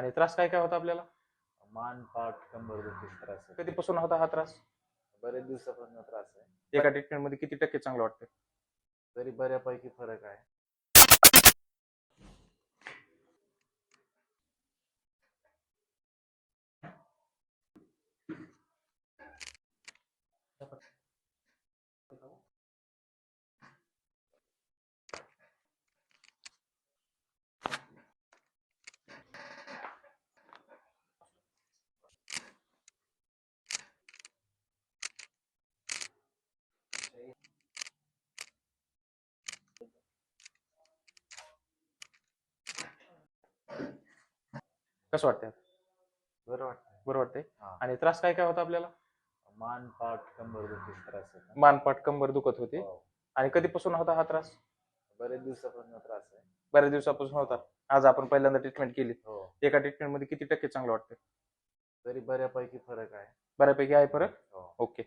आणि त्रास काय काय होता आपल्याला? मान पाठ कंबर दुखीचा त्रास आहे कधीपासून होता हा त्रास? बरेच दिवसापासून त्रास आहे. एका ट्रीटमेंटमध्ये किती टक्के चांगलं वाटतं तरी बऱ्यापैकी फरक आहे. कसं वाटतंय बरं वाटतं बरं वाटतंय? हा. आणि त्रास काय काय होता आपल्याला? मान पाठ कंबर दुखीचा त्रास मानपाट कंबर दुखत होती. हो. आणि कधीपासून होता हा त्रास? बरेच दिवसापासून त्रास आहे. बऱ्याच दिवसापासून होता. आज आपण पहिल्यांदा ट्रीटमेंट केली. हो. एका ट्रीटमेंटमध्ये किती टक्के चांगलं वाटतं तरी बऱ्यापैकी फरक आहे. बऱ्यापैकी आहे फरक? हो. ओके.